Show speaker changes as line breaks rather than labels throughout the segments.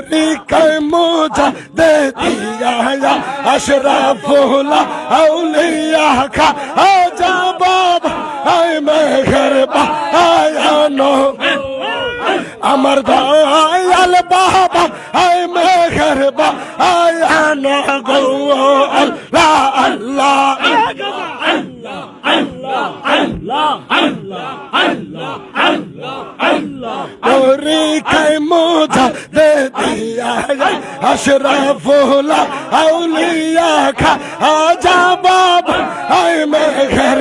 তরিকায় মোজা দে দিয়া আশরাফুল্লাহ আউলিয়া খা, আজা বাবা, আয় মেঘর বা আয়ানো আমার দয়াল বাবা, আয় মেঘর বা আয়ানো গো আল্লাহ আল্লাহ তরিকায় মোজা দে দিয়া আশরাফুল্লাহ আউলিয়া খা আজা বাবা আয় মেঘর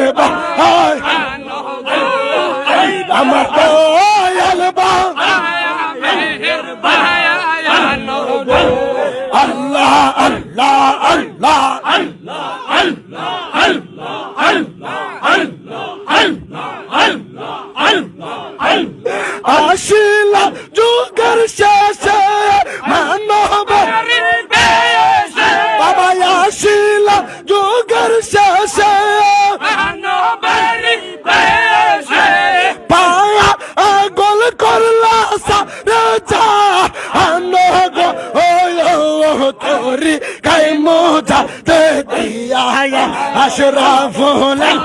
যা আনগ ও তোরি কাই মোজা তে দিয়া। আশরাফুল্লাহ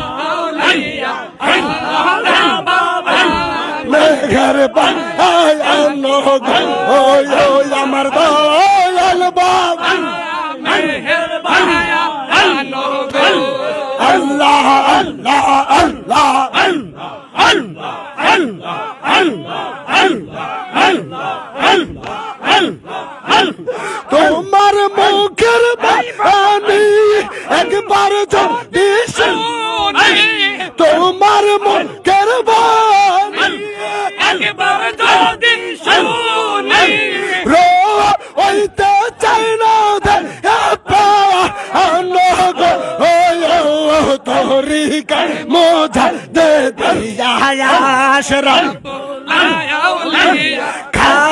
মেঘের বাই আনগ ওই ওই আমার দয়াল বাবা। আল্লাহ আল্লাহ আল্লাহ। তোমার মুখের বাণী একবার যদি তোমার মুখের বাণী রো ওইতে চাই না দে আনগ ওই ও তোরি কা মোজা দে দিয়া আশরাফ খাজা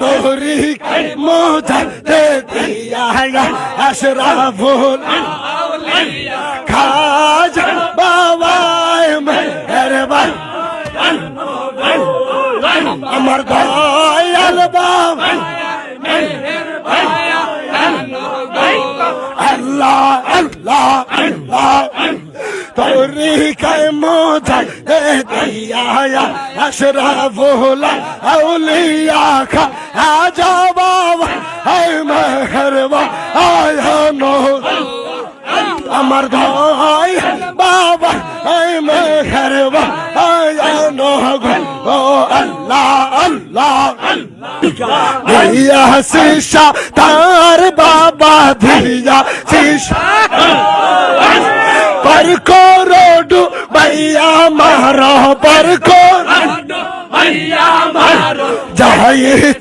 তোরি মোজা দে দিয়া আশরাফুল খাজা বাবাই মেহরবান। আমার দয়াল তরিকায় মোজা দে দিয়া আশরাফুল্লাহ আউলিয়া খা আজা বাবা আয় মেহরবা আয় নো আমার ভাই বাবা আয় মেহরবা আয় নো ও আল্লাহ আল্লাহ ধিয়া শিশা তার বাবা ধিয়া শিশা पर करोड़ू भैया मारो पर करोड़ू जाए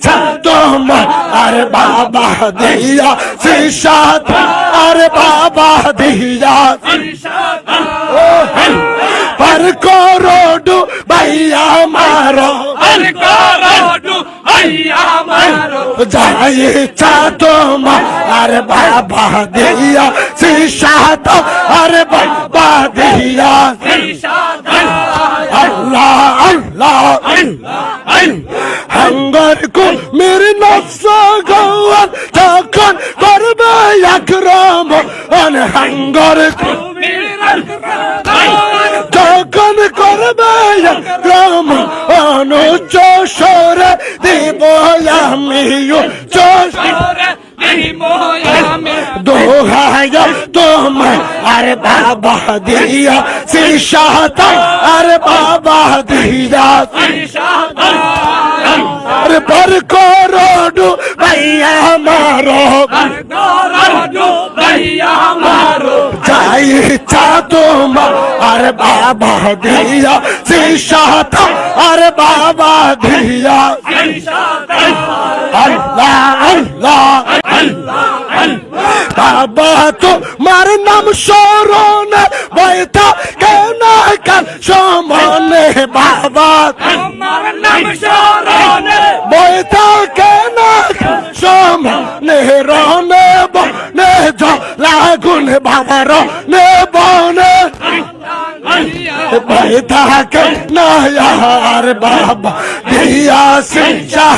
तुम अरे बाबा दिया शीशा अरे बाबा दिया ओ, पर करोड़ू भैया मारो
ভাইয়া মারো
যাই তোমার, আর বাবা দিয়া শিশাত আর বাবা দিয়া। আল্লাহ আল্লাহ, হাঙ্গার কো মেরে নফস গওয়ান তখন করবে আকরাম আন হাঙ্গার কো তখন করবে আকরাম অনুচ্চ উচ্চ দোহায়া তোমার আরে বাবা দিয়া শিশাত আরে বাবা দিয়া আরে বার করো ভাইয়া মারো
ভাইয়া মারো
যাই ইচ্ছা তোমার আরে বাবা দিয়া শিশাত আরে বাবা দিয়া আল্লাহ আল্লাহ বাবা তোমার নাম স্মরণ বৈতা কেন কাল সমানে বাবা
আমার নাম শরণে
বৈতা কেন সমানে রনে বনে লাগুন বাবার নে বনে বৈতা কেন আর বাবা দিয়া শিক্ষা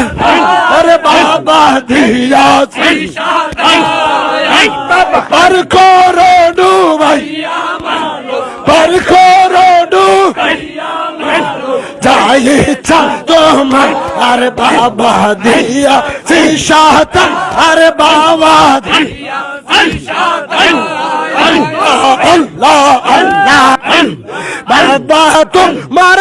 ভাই বার করো ডু ভাই। বার করো ডু যাই ইচ্ছা তোমার আরে বাবা দিয়া শিশাত আরে
বাবা দিয়া আল্লাহ
আল্লাহ। বাবা তোমার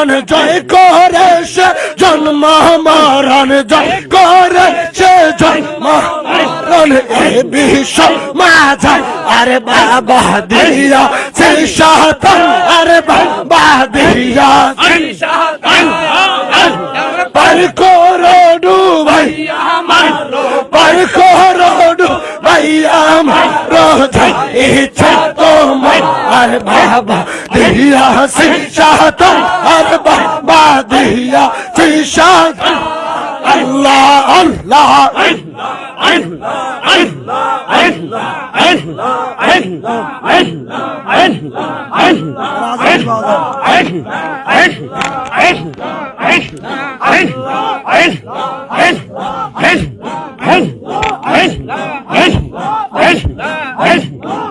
রণ জয় করে সে জন্ম মরণ জয় করে সে জন্ম মরণ এ বিশ্ব মাঝা আরে বাবা দিয়া সে সাত আরে বাবা দিয়া पर करोड़ू भैया पर करोड़ू भैया मारो इच्छा तो من اربابا دیا سیشات اربابا دیا سیشات اللہ اللہ
Hey!